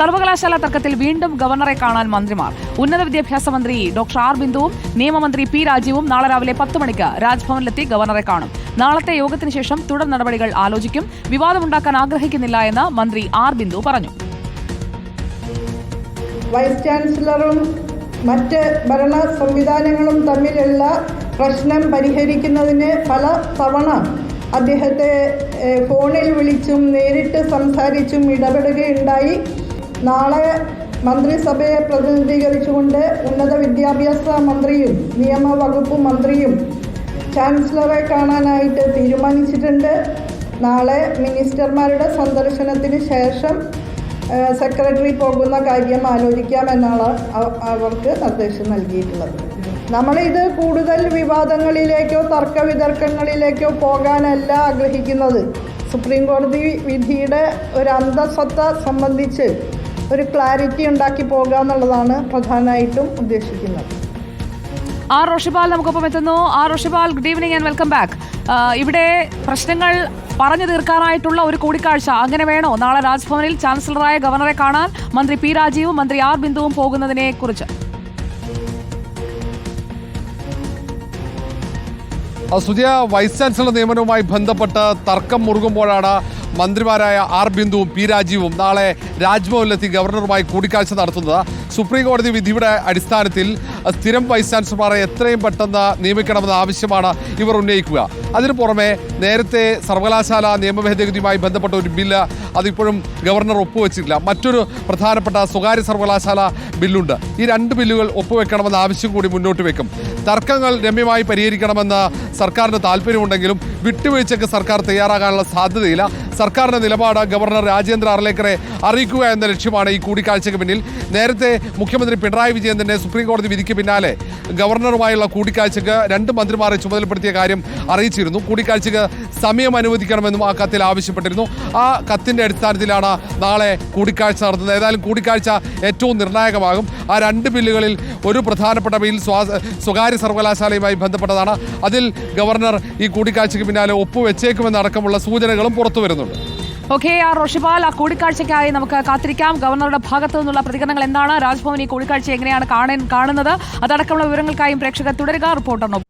സർവകലാശാല തർക്കത്തിൽ വീണ്ടും ഗവർണറെ കാണാൻ മന്ത്രിമാർ. ഉന്നത വിദ്യാഭ്യാസ മന്ത്രി ഡോക്ടർ ആർ. ബിന്ദുവും നിയമമന്ത്രി പി. രാജീവും നാളെ രാവിലെ പത്ത് മണിക്ക് രാജ്ഭവനിലെത്തി ഗവർണറെ കാണും. നാളത്തെ യോഗത്തിന് ശേഷം തുടർ നടപടികൾ ആലോചിക്കും. വിവാദമുണ്ടാക്കാൻ ആഗ്രഹിക്കുന്നില്ല എന്ന് മന്ത്രി ആർ. ബിന്ദു പറഞ്ഞു. വൈസ് ചാൻസലറും മറ്റ് ഭരണ സംവിധാനങ്ങളും തമ്മിലുള്ള പ്രശ്നം പരിഹരിക്കുന്നതിന് പല തവണ അദ്ദേഹത്തെ ഫോണിൽ വിളിച്ചും നേരിട്ട് സംസാരിച്ചും ഇടപെടുകയുണ്ടായി. നാളെ മന്ത്രിസഭയെ പ്രതിനിധീകരിച്ചുകൊണ്ട് ഉന്നത വിദ്യാഭ്യാസ മന്ത്രിയും നിയമവകുപ്പ് മന്ത്രിയും ചാൻസലറെ കാണാനായിട്ട് തീരുമാനിച്ചിട്ടുണ്ട്. നാളെ മിനിസ്റ്റർമാരുടെ സന്ദർശനത്തിന് ശേഷം സെക്രട്ടറി പോകുന്ന കാര്യം ആലോചിക്കാമെന്നാണ് അവർക്ക് നിർദ്ദേശം നൽകിയിട്ടുള്ളത്. നമ്മളിത് കൂടുതൽ വിവാദങ്ങളിലേക്കോ തർക്ക വിതർക്കങ്ങളിലേക്കോ പോകാനല്ല ആഗ്രഹിക്കുന്നത്. സുപ്രീം കോടതി വിധിയുടെ ഒരു അന്തസ്വത്ത സംബന്ധിച്ച് ഒരു ക്ലാരിറ്റി ഉണ്ടാക്കി പോകുക എന്നുള്ളതാണ് പ്രധാനമായിട്ടും ഉദ്ദേശിക്കുന്നത്. ആർ റോഷിപാൽ നമുക്കൊപ്പം എത്തുന്നു. R Roshipal good evening and welcome back ഇവിടെ പ്രശ്നങ്ങൾ പറഞ്ഞു തീർക്കാനായിട്ടുള്ള ഒരു കൂടിക്കാഴ്ച അങ്ങനെ വേണോ? നാളെ രാജ്ഭവനിൽ ചാൻസലറായ ഗവർണറെ കാണാൻ മന്ത്രി പി രാജീവും മന്ത്രി ആർ ബിന്ദുവും പോകുന്നതിനെ കുറിച്ച്. ആ, സുജയ വൈസ് ചാൻസലർ നിയമനവുമായി ബന്ധപ്പെട്ട് തർക്കം മുറുകുമ്പോഴാണ് മന്ത്രിമാരായ ആർ ബിന്ദുവും പി രാജീവും നാളെ രാജ്ഭവനിലെത്തി ഗവർണറുമായി കൂടിക്കാഴ്ച നടത്തുന്നത്. സുപ്രീം കോടതി വിധിയുടെ അടിസ്ഥാനത്തിൽ സ്ഥിരം വൈസ് ചാൻസലർമാരെ എത്രയും പെട്ടെന്ന് നിയമിക്കണമെന്ന ആവശ്യമാണ് ഇവർ ഉന്നയിക്കുക. അതിനു പുറമെ നേരത്തെ സർവകലാശാല നിയമഭേദഗതിയുമായി ബന്ധപ്പെട്ട ഒരു ബില്ല് അതിപ്പോഴും ഗവർണർ ഒപ്പുവെച്ചിട്ടില്ല. മറ്റൊരു പ്രധാനപ്പെട്ട സ്വകാര്യ സർവകലാശാല ബില്ലുണ്ട്. ഈ രണ്ട് ബില്ലുകൾ ഒപ്പുവെക്കണമെന്ന ആവശ്യം കൂടി മുന്നോട്ട് വെക്കും. തർക്കങ്ങൾ രമ്യമായി പരിഹരിക്കണമെന്ന് സർക്കാരിന് താല്പര്യമുണ്ടെങ്കിലും വിട്ടുവീഴ്ചയ്ക്ക് സർക്കാർ തയ്യാറാകാനുള്ള സാധ്യതയില്ല. സർക്കാരിന്റെ നിലപാട് ഗവർണർ രാജേന്ദ്ര അർലേക്കറെ അറിയിക്കുക എന്ന ലക്ഷ്യമാണ് ഈ കൂടിക്കാഴ്ചയ്ക്ക് പിന്നിൽ. നേരത്തെ മുഖ്യമന്ത്രി പിണറായി വിജയൻ തന്നെ സുപ്രീംകോടതി വിധിക്ക് പിന്നാലെ ഗവർണറുമായുള്ള കൂടിക്കാഴ്ചയ്ക്ക് രണ്ട് മന്ത്രിമാരെ ചുമതലപ്പെടുത്തിയ കാര്യം അറിയിച്ചിരുന്നു. കൂടിക്കാഴ്ചയ്ക്ക് സമയം അനുവദിക്കണമെന്നും ആ കത്തിൽ ആവശ്യപ്പെട്ടിരുന്നു. ആ കത്തിന്റെ അടിസ്ഥാനത്തിലാണ് നാളെ കൂടിക്കാഴ്ച നടത്തുന്നത്. ഏതായാലും കൂടിക്കാഴ്ച ഏറ്റവും നിർണായകമാകും. ആ രണ്ട് ബില്ലുകളിൽ ഒരു പ്രധാനപ്പെട്ട ബിൽ സ്വാ- സ്വകാര്യ സർവകലാശാലയുമായി ബന്ധപ്പെട്ടതാണ്. അതിൽ ഗവർണർ ഈ കൂടിക്കാഴ്ചയ്ക്ക് പിന്നാലെ ഒപ്പുവെച്ചേക്കുമെന്നടക്കമുള്ള സൂചനകളും പുറത്തു വരുന്നുണ്ട് ഓക്കെ ആ റോഷിപാൽ ആ കൂടിക്കാഴ്ചയ്ക്കായി നമുക്ക് കാത്തിരിക്കാം. ഗവർണറുടെ ഭാഗത്തു നിന്നുള്ള പ്രതികരണങ്ങൾ എന്താണ്? രാജ്ഭവൻ ഈ കൂടിക്കാഴ്ച എങ്ങനെയാണ് കാണാൻ കാണുന്നത്? അതടക്കമുള്ള വിവരങ്ങൾക്കായും പ്രേക്ഷകർ തുടരുക. റിപ്പോർട്ടറിനൊപ്പം